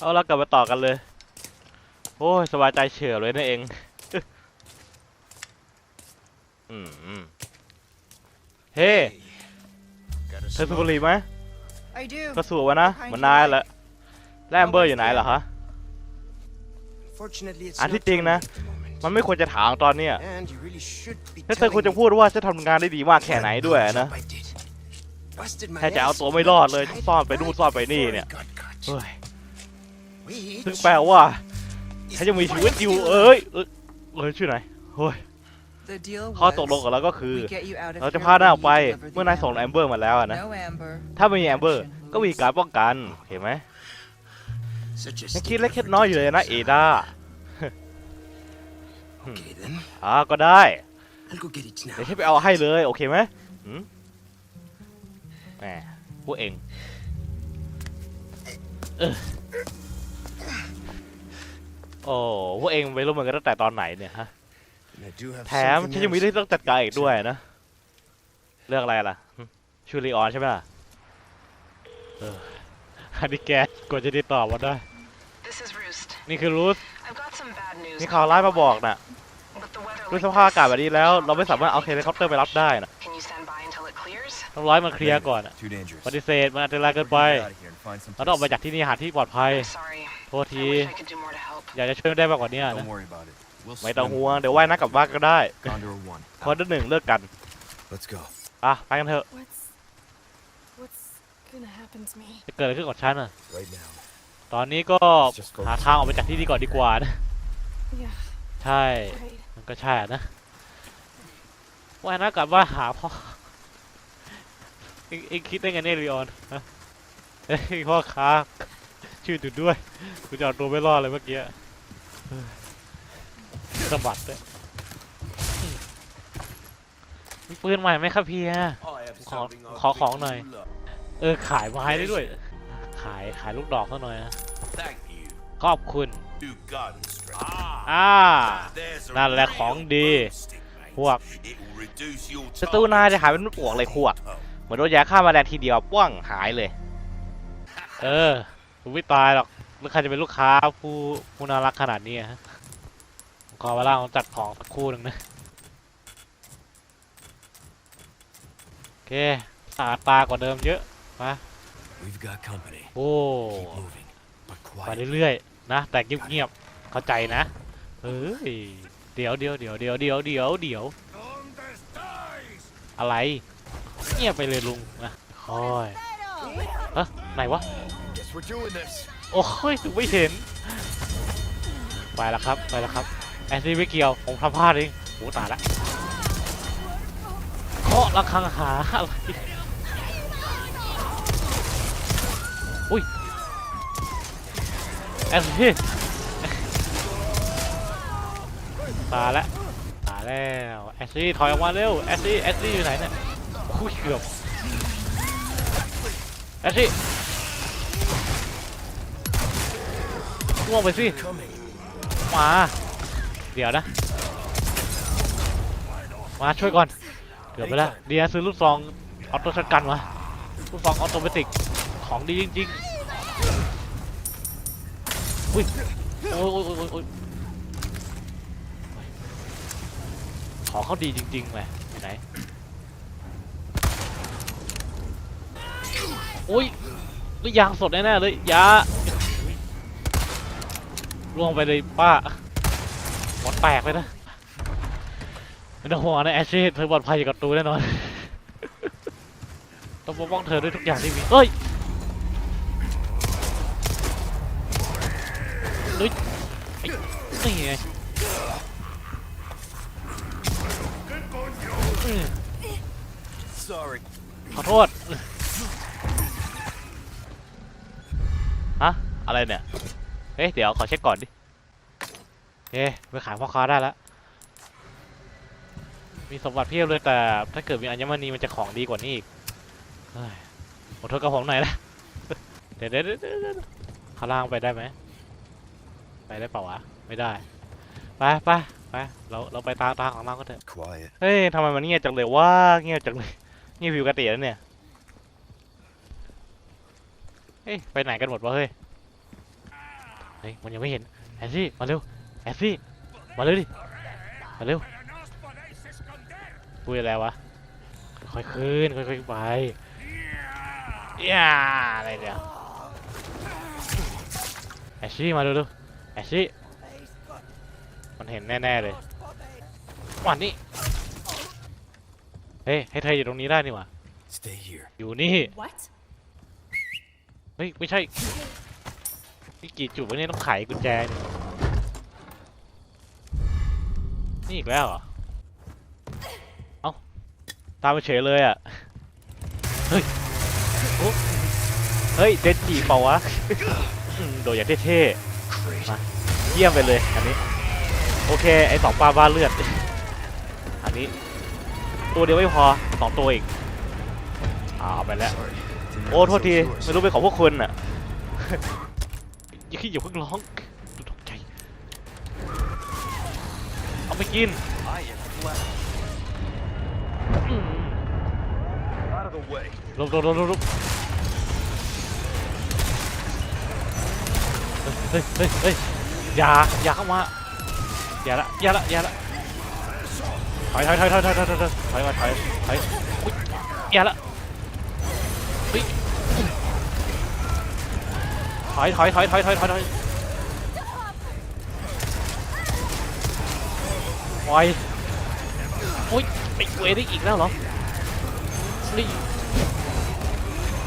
เอาละกลับมาต่อกันเลย โอ้ยสบายใจเฉยเลยนั่นเอง อืมอืมเฮ้ Got a เธอสูบ smoke? บุหรี่ไหม I do. ก็สูบวะนะเหมันนายแหละแล้วแอมเบอร์อยู่ไหนเหรอฮะ Fortunately, it's อัน not ที่จริง time นะ at the moment. มันไม่ควรจะถามตอนเนี้ย And you really should be แล้วเธอควรจะ telling พูดว่าจะทำงานได้ดีมาก me แค่ไหน what ด้วย good นะ job I did. Busted my แค่จะเอา ass ตัวไม่รอดเลย right ซ่อนไปนู่นซ่อนไปนี่เนี่ย before I got caught. เฮ้ย Which ซึ่งแปลว่า is ฉันยังมีชีวิตอยู่เอ้ยเอ้ยเอ้ยชื่อไหนเฮ้ยข้อตกลงกับเราก็คือเราจะพาหน้าออกไปเมื่อนายส่งแอมเบอร์มาแล้วอะนะถ้าไม่มีแอมเบอร์ ก็มีการป้องกันเห็นไหม Such a ยังคิดเล็กคิดน้อยอยู่เลยนะเอดาอ่าก็ได้เดี๋ยวฉันไปเอาให้เลยโอเคไหมหืมแหมพวกเองเออ โอ้พวกเองไปร่วมมือกันตั้งแต่ตอนไหนเนี่ยฮะ And I do have แถม something ฉันยังมี else. เรื่องต้องจัดการอีกด้วยนะ เรื่องอะไรล่ะหึชูริออนใช่ไหมล่ะเอออันนี้แกกว่าจะได้ตอบมาได้ This is Roost. นี่คือรูส I've got some bad news. นี่ข่าวร้ายมาบอกน่ะ With the weather ด้วย like สภาพ this, อากาศแบบนี้แล้ว เราไม่สามารถเอาเฮลิคอปเตอร์ไปรับได้นะ Can you stand by until it clears? ต้องร้อยมันเคลียร์ก่อนอะ Too dangerous. ปฏิเสธมันอันตรายเกินไป Get out of here and find some เราต้องออกไปจากที่นี่หาที่ปลอดภัย I'm sorry. โทษ I ที wish I could do more to help. อยากจะช่วยได้มากกว่านี้นะ Don't worry about it. We'll ไม่ต้อง swim. ห่วง เดี๋ยวว่ายน้ำกลับบ้านก็ได้ Condor one. คนที่หนึ่งเลิกกัน Let's go. อะไปกันเถอะ What's what's gonna happen to me? จะเกิดอะไรขึ้นกับฉันอะ Right now. ตอนนี้ก็หาทางออกไปจากที่นี่ก่อนดีกว่านะ Yeah, ใช่ right. มันก็ใช่อะนะว่ายน้ำกลับบ้านหาพ่อเอ็งเอ็งคิดได้ไงเนี่ยลีออนฮะเฮ้ยพ่อค้า ชื่อจุดด้วยกูจะเอาตัวไม่รอดเลยเมื่อกี้สะบัดด้วยมีปืนใหม่ไหมครับพี่ฮะขอขอของหน่อย เออขายไม้ได้ด้วย ขายขายลูกดอกซะหน่อยนะขอบคุณอ่านั่นแหละของดีพวกศัตรูนายจะหายเป็นลูกปวกเลยขวดเหมือนโดนยาฆ่ามาแมลงทีเดียวป้วงหายเลย เออ ผมไม่ตายหรอกแล้วใครจะเป็นลูกค้าผู้ผู้น่ารักขนาดนี้อะฮะผมขอเวลาของจัดของสักครู่หนึ่งนะโอเคสะอาดตากว่าเดิมเยอะ We've got company. โอ้ Keep moving, but ไป quiet. เรื่อยๆนะแต่เงียบๆเข้าใจนะเฮ้ยเดี๋ยวเดี๋ยวเดี๋ยวเดี๋ยวเดี๋ยวเดี๋ยวเดี๋ยวอะไรเงียบไปเลยลุงนะค่อยฮะไหนวะ Guess we're doing this. โอ้ยถึงไม่เห็น ไปแล้วครับ ไปแล้วครับ แอนซี่ไม่เกี่ยว ผมทำพลาดเองโอ้ตายละเคาะระฆังหาอะไรอุ้ยแอนซี่ตายล้วตายแล้วแอนซี่ถอยออกมาเร็วแอนซี่แอนซี่อยู่ไหนเนี่ยอุ้ยเกือบแอนซี่ ล่วงไปสิมาเดี๋ยวนะ มาช่วยก่อนเกือบไปแล้วเดียซื้อลูกซองออโต้ชักกันมาลูกซองออโตเมติกของดีจริงๆอุ้ยโอ้ยโอ้ยโอ้ยของเขาดีจริงๆเลยไหนโอ้ยนี่ยางสดแน่ๆเลยยา ล่วงไปเลยป้าหมดแตกเลยนะไม่ต้องห่วงนะแอชชี่เธอปลอดภัยอยู่กับตูแน่นอน ต้องปกป้องเธอด้วยทุกอย่างที่มีเฮ้ยเฮ้ยไอ้นี่ไงอืม Sorry. ขอโทษ ฮะ อะไรเนี่ย เฮ้ยเดี๋ยวขอเช็คก่อนดิ เอ๊ะไปขายพ่อค้าได้แล้ว มีสมบัติเพียบเลยแต่ถ้าเกิดมีอัญมณีมันจะของดีกว่านี้อีกเฮ้ยขอโทษกับผมหน่อยนะเดี๋ยวเดี๋ยวเดี๋ยวเดี๋ยวเดี๋ยวข้างล่างไปได้ไหม ไปได้เปล่าวะ ไม่ได้ ไปไปไป เราเราไปตามทางของเราก็เถอะ Quiet. เฮ้ยทำไมมันเงียบจังเลยว่าเงียบจังเลยเงียบผิวกระเตียแล้วเนี่ย เฮ้ย ไปไหนกันหมดวะเฮ้ย เฮ้ยมันยังไม่เห็นแอสซี่มาเร็วแอสซี่มาเร็วดิมาเร็วพูดอะไรวะค่อยๆขึ้นค่อยๆไปย่าอะไรเนี่ยแอชชี่มาเร็วๆแอชชี่มันเห็นแน่ๆเลยวันนี้เฮ้ยให้เธออยู่ตรงนี้ได้นี่หว่า Stay here. อยู่นี่ What? เฮ้ยไม่ใช่ นี่กี่จุดวะเนี่ยต้องไขกุญแจนี่นี่อีกแล้วเหรอ เอ้า ตามมาเฉยเลยอะ เฮ้ยโอ้เฮ้ย เดนจีเปล่าวะ โดดอย่างเท่ๆมาเยี่ยมไปเลยอันนี้ โอเค ไอสองปลาบ้าเลือด อันนี้ ตัวเดียวไม่พอสองตัวอีกอ่าเอาไปแล้ว โอ้ โทษที ไม่รู้เป็นของพวกคุณอะ อย่าขี้อย่าเพิ่งร้องตกใจ เอาไปกิน I am flat. อืม Out of the way. หลบหลบหลบหลบหลบเฮ้ยเฮ้ยเฮ้ยอย่าอย่าเข้ามาอย่าละอย่าละอย่าละถอยถอยถอยถอยถอยถอยถอยถอยถอยมาถอยถอยอุ๊ยอย่าละ อยถอยถอยถอยถอยถอยถอยปล่อยโอ้ยไอ้เวรได้อีกแล้วเหรอนี่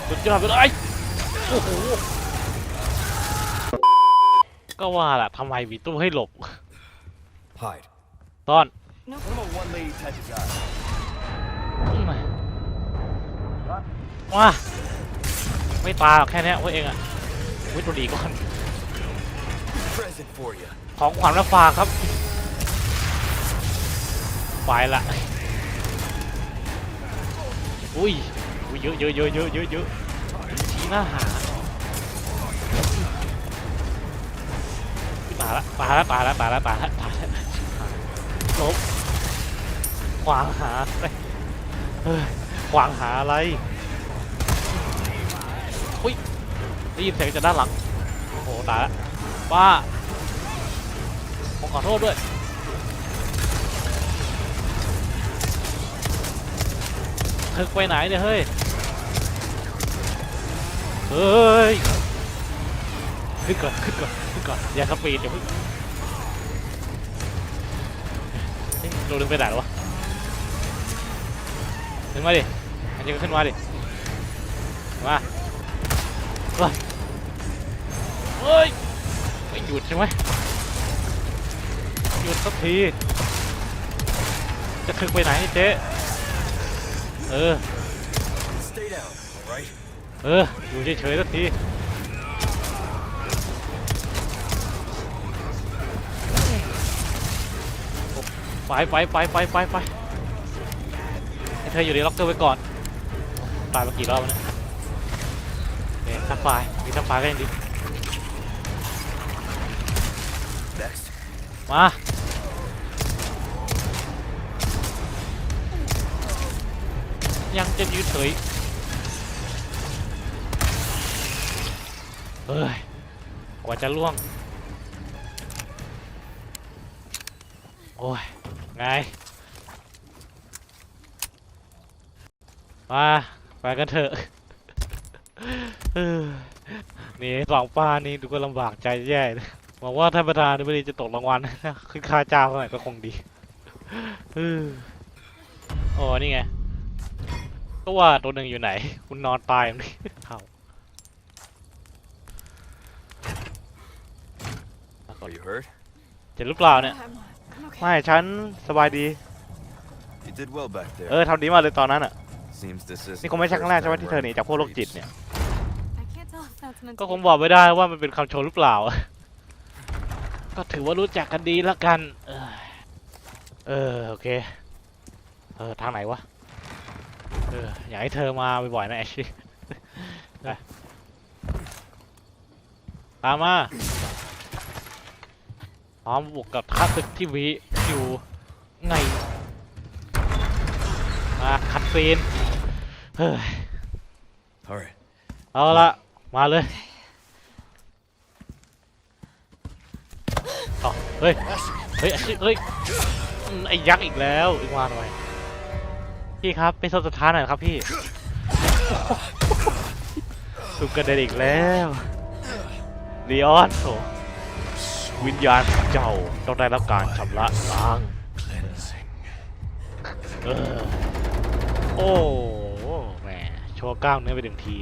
สุดยอดไปเลยโอ้โหก็ว่าล่ะทำไมมีตู้ให้หลบ Hide. ต้อน No. I'm a one lady type of guy. ว้าไม่ตายหรอกแค่เนี้ยเว้ยเองอะ วิตัวดีก่อน ของขวัญมาฝากครับ ไปละอุ้ยอุ้ยเยอะเยอะเยอะเยอะเยอะเยอะชี้หน้าหาตาละตาละตาละตาละตาละตาละลบขวางหาเฮ้ยขวางหาอะไรอุ้ย ได้ยินเสียงจากด้านหลัง โอ้โหตายละป้าผมขอโทษด้วยเธอไปไหนเนี่ยเฮ้ย เฮ้ย ขึ้นก่อนขึ้นก่อนขึ้นก่อนอย่าสปีดอย่าเพิ่งเอ๊ะเราดึงไปไหนวะดึงมาดิ อันนี้ก็ขึ้นมาดิ เฮ้ยเฮ้ยไม่หยุดใช่ไหมหยุดสักที จะถึงไปไหนเจ๊เออ เออ อยู่เฉยๆสักทีไปไปไปไปไปไปให้เธออยู่ในล็อกเกอร์ไว้ก่อน ตายมากี่รอบแล้วเนี่ย เนี่ยทักไฟล์มีทักไฟล์ก็ยังดีมายังจะยืนเฉยเฮ้ย กว่าจะล่วง โอ้ย ไง มา ไปกันเถอะ เออนี่สองป้านี่ดูก็ลำบากใจแย่เลยหวังว่าท่านประธานไม่ดีจะตกรางวัลขึ้นค่าจ้างเท่าไหร่ก็คงดีเออโอ้นี่ไงก็ว่าตัวหนึ่งอยู่ไหน คุณนอนตายอยู่นี่เข้า Are you hurt? เจ็บหรือเปล่าเนี่ย I'm, I'm okay. ไม่ฉันสบายดี You did well back เอ there. อทำดีมากเลยตอนนั้นอะ Seems this is นี่คงไม่ใช่ครั้งแรกใช่ไหมที่เธอหนีจากพวกโรคจิตเนี่ย I can't tell if that's meant ก็ to คง be บอกไม่ได้ว่ามันเป็นคำโชว์หรือเปล่า ก็ถือว่ารู้จักกันดีแล้วกัน เออเออโอเค เออทางไหนวะ เอออยากให้เธอมาบ่อยๆนะแอชลี่ไปตามมาพร้อมบุกกับข้าศึกที่วีอยู่ไงมาคัดซีนเฮ้ย Alright. เอาละ มาเลยเฮ้ย เฮ้ยเฮ้ยอืมไอ้ยักษ์อีกแล้วอีกวานไว้พี่ครับไปโซนสุดท้ายหน่อยครับพี่ ถูกกระเด็นอีกแล้วลีออนโถวิญญาณของเจ้าต้องได้รับการชำระล้างเออโอ้แหมโชว์กล้ามเนื้อไปหนึ่งที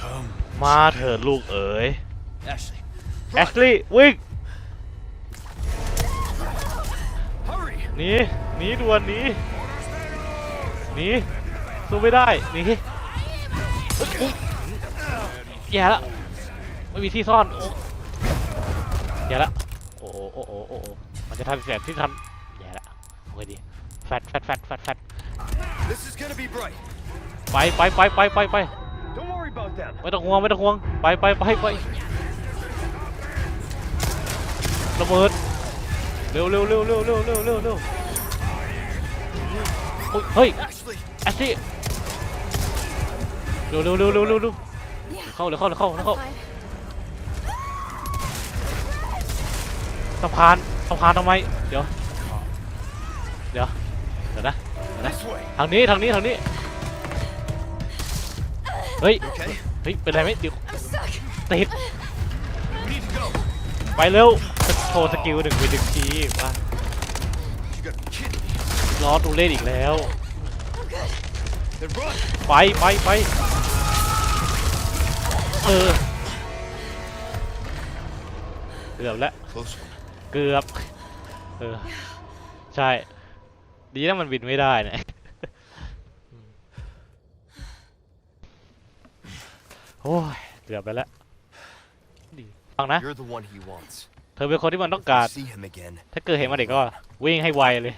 Come. มาเถิดลูกเอ๋ย Ashley, แอชลีย์วิ่ง hurry! หนีหนีด่วนหนีหนีสู้ไม่ได้หนีอุ๊ยแย่แล้วไม่มีที่ซ่อนโอ้แย่แล้วโอ้โหโอ้โหโอ้โหมันจะทำแสบที่ทำแย่แล้วโอ้ยดีแฟดแฟดแฟดแฟดแฟด This is gonna be bright. ไปไปไปไปไปไป Don't worry about them. ไม่ต้องห่วงไม่ต้องห่วงไปไปไปไประเบิดเร็วเร็วเร็วเร็วเร็วเร็วเร็วเร็วโอ้ยเฮ้ย Ashley, แอชลี่เร็วเร็วเร็วเร็วเร็วเร็วเข้าเร็วเข้าเร็วเข้าเร็วเข้า Fine. สะพานสะพานทำไมเดี๋ยวเดี๋ยวเดี๋ยวนะ this way. ทางนี้ทางนี้ทางนี้ เฮ้ย เฮ้ย เป็นไรไหมเดี๋ยวติดไปเร็ว โชว์สกิลหนึ่งไปหนึ่งทีมาล้อตูเล่นอีกแล้ว ไปไปไปเออ เกือบแล้ว เกือบ เออ ใช่ ดีนะมันบินไม่ได้เนี่ย โอ้ยเกือบไปแล้วดีฟังนะ You're the one he wants. เธอเป็นคนที่มันต้อง If การ I see him again, ถ้าเกิดเห็นมาเด็กก็วิ่งให้ไวเลย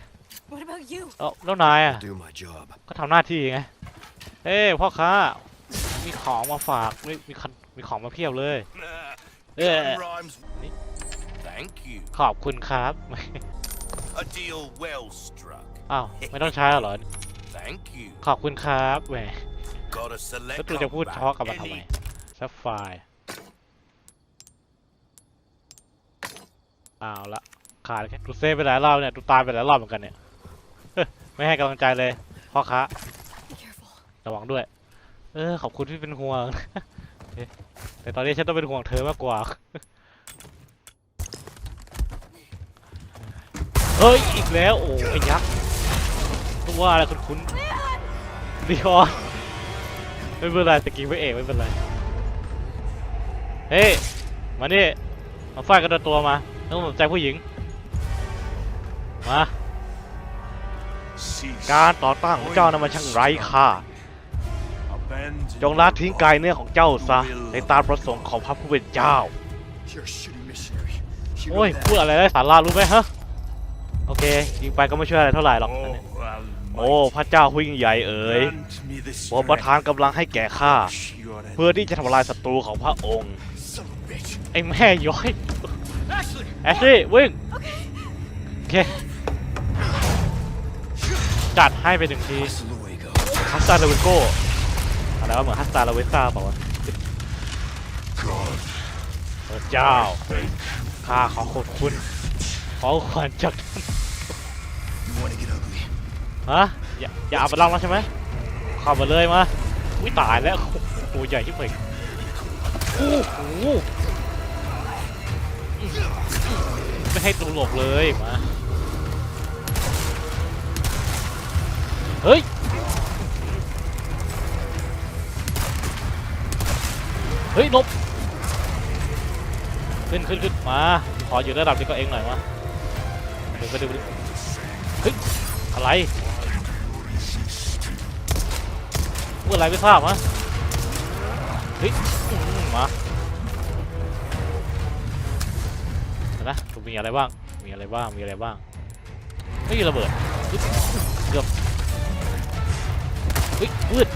What about you? เอ้าแล้วนายอะ do my job. ก็ทำหน้าที่ไง เอ้ยพ่อค้า มีของมาฝากมีมีคันมีของมาเพียบเลย Nah. Yeah. Gun rhymes. Thank you. ขอบคุณครับ A deal well struck. อ้าว ไม่ต้องใช้แล้วเหรอ Thank you. ขอบคุณครับแหม Got a select แล้วตูจะพูดชาะกับมันทำไมซัฟไฟเอาละขาดแค่ตูเซฟไปหลายรอบเนี่ยตูตายไปหลายรอบเหมือนกันเนี่ย ไม่ให้กำลังใจเลยพ่อค้าระวังด้วย เออ ขอบคุณที่เป็นห่วง แต่ตอนนี้ฉันต้องเป็นห่วงเธอมากกว่า เฮ้ย อีกแล้ว โอ้ไอ้ยักษ์ตัวอะไรคุณคุณดิออน ไม่เป็นไรตะกี้ไม่เอกไม่เป็นไร เฮ้ย มานี่มาฟาดกันตัวตัวมาต้องสนใจผู้หญิง มา การต่อต้านของเจ้านั้นมันช่างไร้ค่า จงละทิ้งกายเนื้อของเจ้าซะ ในตามประสงค์ของพระผู้เป็นเจ้า โอ้ยพูดอะไรได้สาระรู้ไหมฮะ โอเค ยิงไปก็ไม่ช่วยอะไรเท่าไหร่หรอก โอ้พระเจ้าผู้ยิ่งใหญ่เอ๋ย grant me the โปรดประทาน strength กำลังให้แก่ข้า to crush your เพื่อที่จะ enemies. ทำลายศัตรูของพระองค์ Son of a bitch. ไอ้แม่ย้อย Ashley! แอชลี่วิ่งโอเคจัดให้ไปหนึ่งที Hasta luego. ฮัสตาเลเวโก้อะไรวะเหมือนฮัสตาเลเวซ่าเปล่าวะพระเจ้าข้าขอขอบคุณขอขวัญจาก You wanna get ugly? ฮะอย่าอย่าเอาไปล่องแล้วใช่ไหมข้ามาเลยมาอุ้ยตายแล้วโอ้โหใหญ่ที่เป่งโอ้โหไม่ให้ตูหลบเลยมาเฮ้ยเฮ้ยหลบขึ้นขึ้นขึ้นมาขออยู่ระดับเดียวกับเองหน่อยมาเดี๋ยวไปดูดิเฮ้ยอะไร พูดอะไรไม่ทราบฮะเฮ้ยมาเดี๋ยวนะมีอะไรบ้าง มีอะไรบ้าง มีอะไรบ้างเฮ้ยระเบิดเกือบเฮ้ยมืด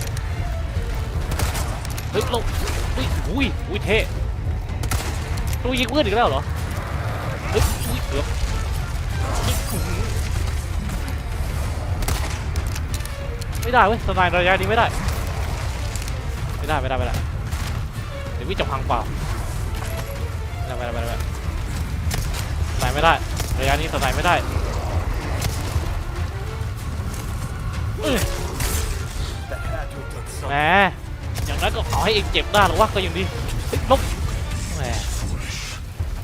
เฮ้ยลงเฮ้ยอุ้ยอุ้ยเท่ตัวยิงมืดอีกแล้วเหรอเฮ้ยอุ้ยเกือบไม่ได้เว้ยสไนด์ระยะนี้ไม่ได้ ไม่ได้ไม่ได้ไม่ได้เดี๋ยววิงจะพังเปล่าไม่ได้ไม่ได้ไม่ได้ไม่ได้ไม่ได้ระยะนี้สไนไม่ได้แหมอย่างนั้นก็ขอให้เองเจ็บได้หรอวะก็ยังดีลบแหม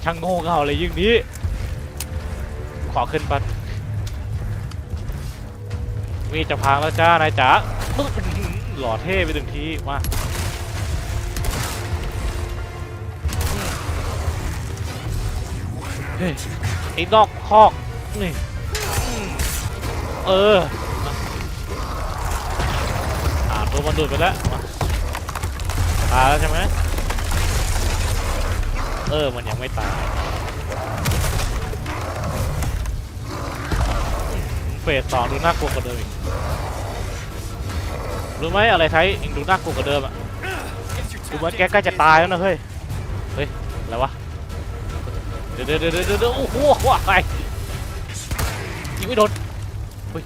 ช่างโง่เง่าเลยยิ่งนี้ ขอขึ้นปันมีจะพังแล้วจ้านายจ๋าปึ๊บ หล่อเท่ไปหนึ่งทีมาเฮ้ยไอ้นอกคอกนี่เออมาอ่าตัวมันดูดไปแล้วมาตายแล้วใช่ไหมเออ มันยังไม่ตายเฟสสองดูน่ากลัวกว่าเดิมอีก รู้ไหมอะไรไทยเองดูน่ากลัวกว่าเดิมอะดูเหมือนแกใกล้จะตายแล้วนะเฮ้ย เฮ้ย อะไรวะ เดี๋ยวเดี๋ยวเดี๋ยวเดี๋ยวเดี๋ยวโอ้โหว้ายยิงไม่โดน เฮ้ย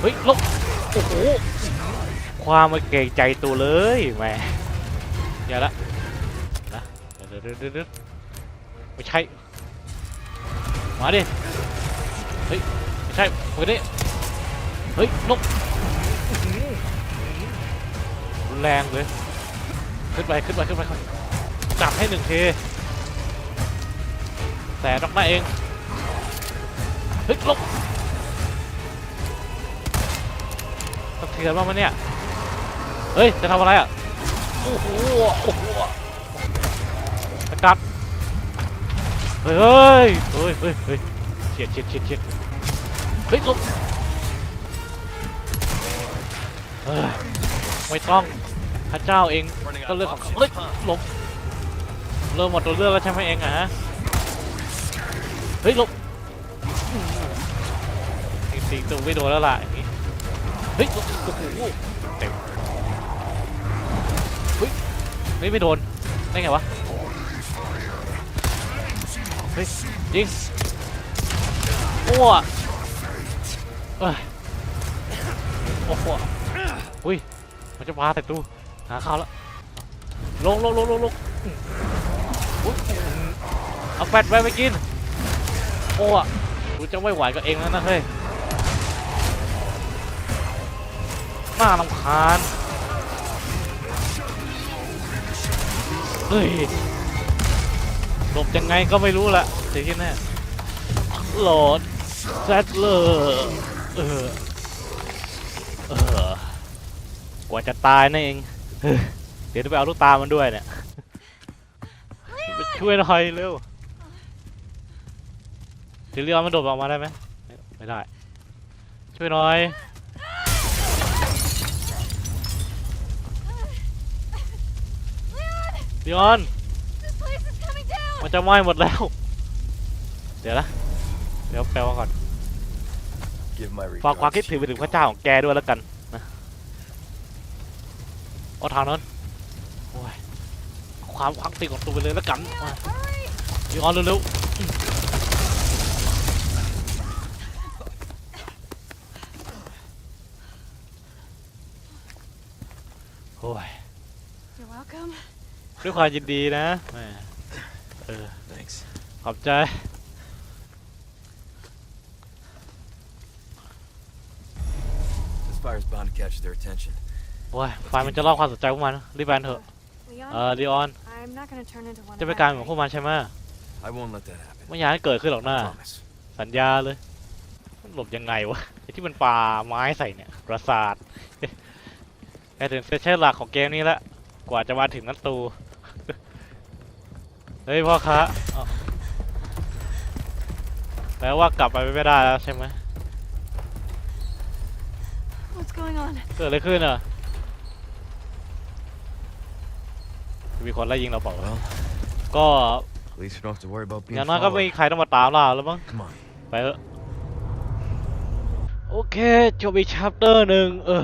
เฮ้ยลบโอ้โห ความไม่เกรงใจตัวเลยแหมอย่าละนะเดี๋ยวเดี๋ยวเดี๋ยวเดี๋ยวไม่ใช่ มาดิ เฮ้ย ไม่ใช่คนนี้เฮ้ยลบ แรงเลย ขึ้นไปขึ้นไปขึ้นไปครับจับให้หนึ่งทีแต่ต้องได้เองเฮ้ยลบต้องเทียนบ้างมั้ยเนี่ย เฮ้ย จะทำอะไรอะ โอ้โหโอ้โหสกัด เฮ้ยเฮ้ยเฮ้ยเฮ้ยเฉียดเฉียดเฉียดเฉียดเฮ้ยลบเอ้ยไม่ต้อง พระเจ้าเองก็เรื่องของเขาเฮ้ยลบเริ่มหมดตัวเลือกแล้วใช่ไหมเองอะฮะเฮ้ยลบจริงๆตัวไม่โดนแล้วล่ะเฮ้ยลบโอ้โหเต็มเฮ้ยไม่ไม่โดนได้ไงวะเฮ้ยยิงอ้วเอ้ยโอ้โหอุ้ยมันจะพาแต่ตู้ หาข้าวแล้วลงลงลงลงลงเอาแฟตไปไปกิน โอ้อะกูจะไม่ไหวกับเองแล้วนะเฮ้ยน่ารำคาญเฮ้ยหลบยังไงก็ไม่รู้ละเดี๋ยวที่แน่โหลดแซดเลอร์เออเออกว่าจะตายนั่นเอง เฮ้ยเดี๋ยวต้องไปเอาลูกตามันด้วยเนี่ยไปช่วยหน่อยเร็วเดี๋ยวเรือมันโดดออกมาได้ไหมไม่ไม่ได้ ช่วยหน่อยเดียน This place is coming down! มันจะไหม้หมดแล้ว เดี๋ยวนะ เดี๋ยวแปลว่าก่อน Give my ฝากความ regards. คิดถึงไปถึงพระเจ้าของแกด้วยแล้วกันนะ เอาทางนั้นโอ้ยเอาความควักติของตัวไปเลยแล้วกันมา Hurry! ยิงออนเร็วๆโอ้ย You're welcome. ด้วยความยินดีนะแหมเออ Thanks. ขอบใจ This fire's bound to catch their attention. โอ้ยไฟมันจะล่อความสนใจพวกมันรีบแบนเถอะ Leon, เออลีออน I'm not gonna turn into one จะ of เป็น our การของพวก kind. มันใช่ไหม I won't let that happen. ไม่อยากให้เกิดขึ้นหรอกนะ Promise. สัญญาเลยมันหลบยังไงวะไอ้ที่มันปาไม้ใส่เนี่ย ประสาทแกถึงเซสชั่นหลักของเกมนี้ละ กว่าจะมาถึงนัดตู เฮ้ยพ่อค้าอ้าวแปลว่ากลับไปไม่ได้แล้วใช่ไหม What's going on? เกิดอะไรขึ้นอะ มีคนไล่ยิงเราเปล่าวะ Well, ก็ at least we don't have to worry about อ being ย่างน้อยก็ไม่ followed. มีใครต้องมาตามเราแล้วมั้ง Come on. ไปเถอะโอเคจบอีกชัปเตอร์หนึ่งเออ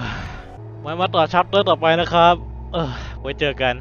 ไว้มาต่อชัปเตอร์ต่อไปนะครับ เออไว้เจอกัน